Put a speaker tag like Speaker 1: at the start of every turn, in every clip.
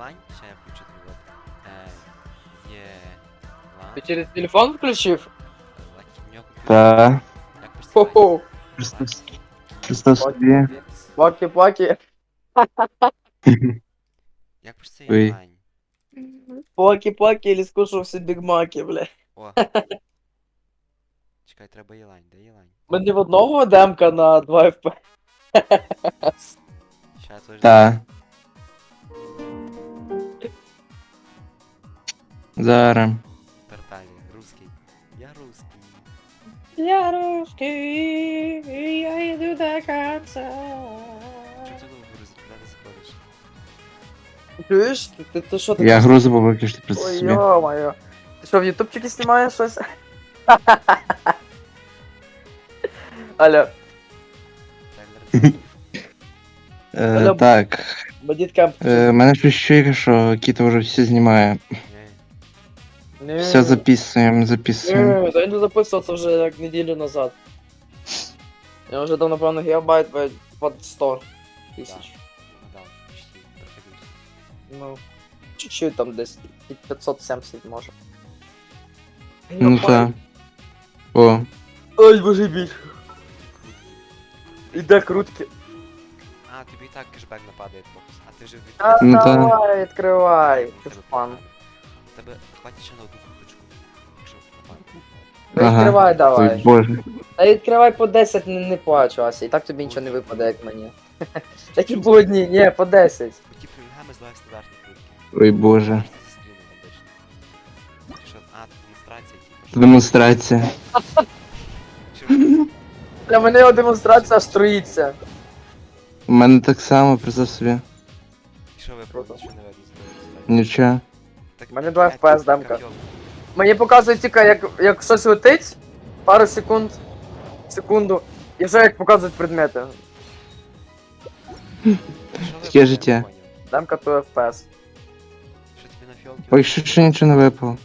Speaker 1: Єлань, ще я включу от. Е, є...
Speaker 2: Ти через телефон включив?
Speaker 3: Та.
Speaker 2: Хо-хо.
Speaker 3: Собі.
Speaker 2: Плаки-плаки.
Speaker 1: Як пишеться
Speaker 3: Ой.
Speaker 1: Єлань?
Speaker 2: Плаки-плаки или скушав всі бігмаки, бля.
Speaker 1: О. Чекай, треба Єлань, де Єлань?
Speaker 2: Мені в одного демка на 2 FPS.
Speaker 1: Ща я теж...
Speaker 3: Та. Зараз.
Speaker 1: Тарталі, русский. Я русский.
Speaker 2: Я русский, я йду до конца.
Speaker 1: Чого ти довго грузить? Куди ти заходиш?
Speaker 2: Чуєш? Ти, ти, ти що ти?
Speaker 3: Я грузу поки що просто
Speaker 2: Ой,
Speaker 3: собі.
Speaker 2: ё-моё. Ти що, в ютубчики знімаєш щось? Алло,
Speaker 1: Так,
Speaker 3: Е,
Speaker 2: Алло.
Speaker 3: так.
Speaker 2: бандитка.
Speaker 3: Е, мене щось чує, що Кіта вже все знімає.
Speaker 1: Ні.
Speaker 3: Все записуємо, записуємо.
Speaker 2: Ні, Та він записував вже як неділю назад. Я вже дав, напевно, гігабайт по- под 100 тисяч.
Speaker 1: Надав, почти, трохи більше.
Speaker 2: Ну, чуть-чуть там десь 570 може.
Speaker 3: Ну так. О,
Speaker 2: Ой, боже мій. Іде крутки.
Speaker 1: А, тобі і так кешбек нападає фокус. А ти вже від...
Speaker 2: А,
Speaker 3: Ну, та.
Speaker 2: давай, відкривай. Ти
Speaker 1: Тебе
Speaker 2: фан.
Speaker 1: Тебе хватить ще на одну курточку. Якщо нападає.
Speaker 2: Ну. Відкривай
Speaker 3: ой,
Speaker 2: давай.
Speaker 3: боже.
Speaker 2: Та відкривай по 10, не, не плач, Ася. І так тобі нічого не випаде, як мені. Такі будні, ні, по 10.
Speaker 1: Оті прилігами зловив стандартні куртки.
Speaker 3: Ой, боже.
Speaker 1: Зі стрімом обично. Що, а, демонстрація, типу. що-
Speaker 3: Демонстрація.
Speaker 1: що-
Speaker 2: Для мене його демонстрація аж.
Speaker 3: У мене так само, представ собі.
Speaker 1: Що ви
Speaker 2: Круто.
Speaker 1: що не з демонстрації?
Speaker 3: Нічого.
Speaker 1: Так,
Speaker 2: У мене два FPS
Speaker 1: тут
Speaker 2: демка. Мені показує тільки, як, як щось летить, пару секунд, секунду, і вже як показують предмети.
Speaker 3: Таке життя.
Speaker 2: Демка то FPS.
Speaker 1: Що тобі на фіолки?
Speaker 3: Ой, що ще нічого не випало.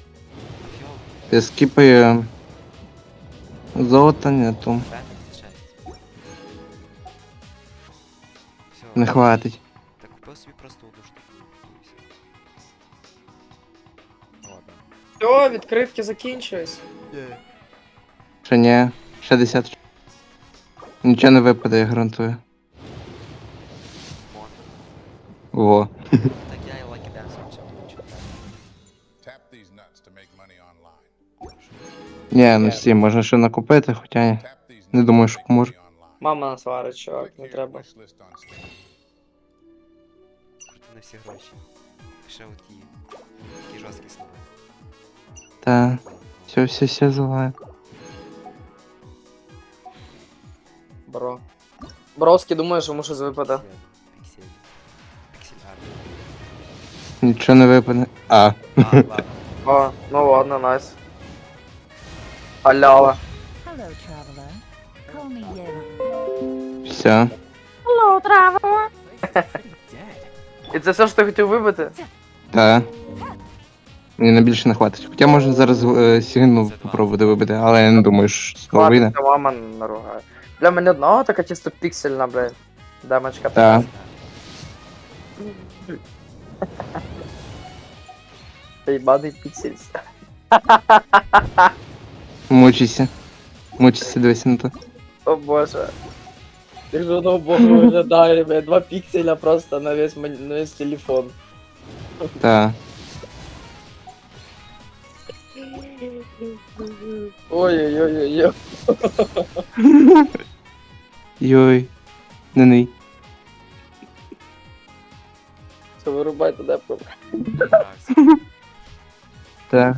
Speaker 3: Я скіпаю. Золота нету. Не хватить.
Speaker 1: Так купив собі просто одну штуку. Все,
Speaker 2: відкривки закінчились.
Speaker 3: Ще ні. Ще 10. Нічого не випаде, я гарантую. Во.
Speaker 1: Так я і.
Speaker 4: Tap these nuts to make money online.
Speaker 3: Ні, ну всі, можна ще накупити, хоча ні.
Speaker 4: Tap these
Speaker 3: Не
Speaker 4: nuts
Speaker 3: думаю,
Speaker 4: to
Speaker 3: що
Speaker 4: make
Speaker 3: поможе.
Speaker 4: online.
Speaker 2: Мама нас варить, чувак,
Speaker 4: Click
Speaker 2: не
Speaker 4: to
Speaker 2: треба.
Speaker 4: wish list on Steam.
Speaker 1: Крути на всі гроші. Ще оті. Такі жорсткі слова.
Speaker 3: Та. Все, все, все заливаю.
Speaker 2: Бро. Бровський думає, що йому щось випаде.
Speaker 1: Піксель. Піксель арт.
Speaker 3: Нічого не випаде. А.
Speaker 1: А, ладно.
Speaker 2: О, ну ладно, найс. Халява.
Speaker 5: Hello, traveler. Call me Yeva.
Speaker 3: Все.
Speaker 2: І це все, що ти хотів вибити?
Speaker 3: Та. Мені на більше не хватить. Хоча можна зараз е, сігну попробувати вибити, але я не думаю, що того вийде.
Speaker 2: Ладно, мама наругає. Для мене одного така чисто піксельна, блядь. Дамочка.
Speaker 3: Та.
Speaker 2: Єбаний піксель.
Speaker 3: Мучайся. Мучайся, дивися на то.
Speaker 2: О боже. Ти ж одного богу виглядає, блядь, два пікселя просто на весь, мон- на весь телефон.
Speaker 3: Та.
Speaker 2: Ой-ой-ой-ой.
Speaker 3: Йой. Не ней.
Speaker 2: Це вирубайте депку.
Speaker 1: Мені нравиться.
Speaker 3: Та.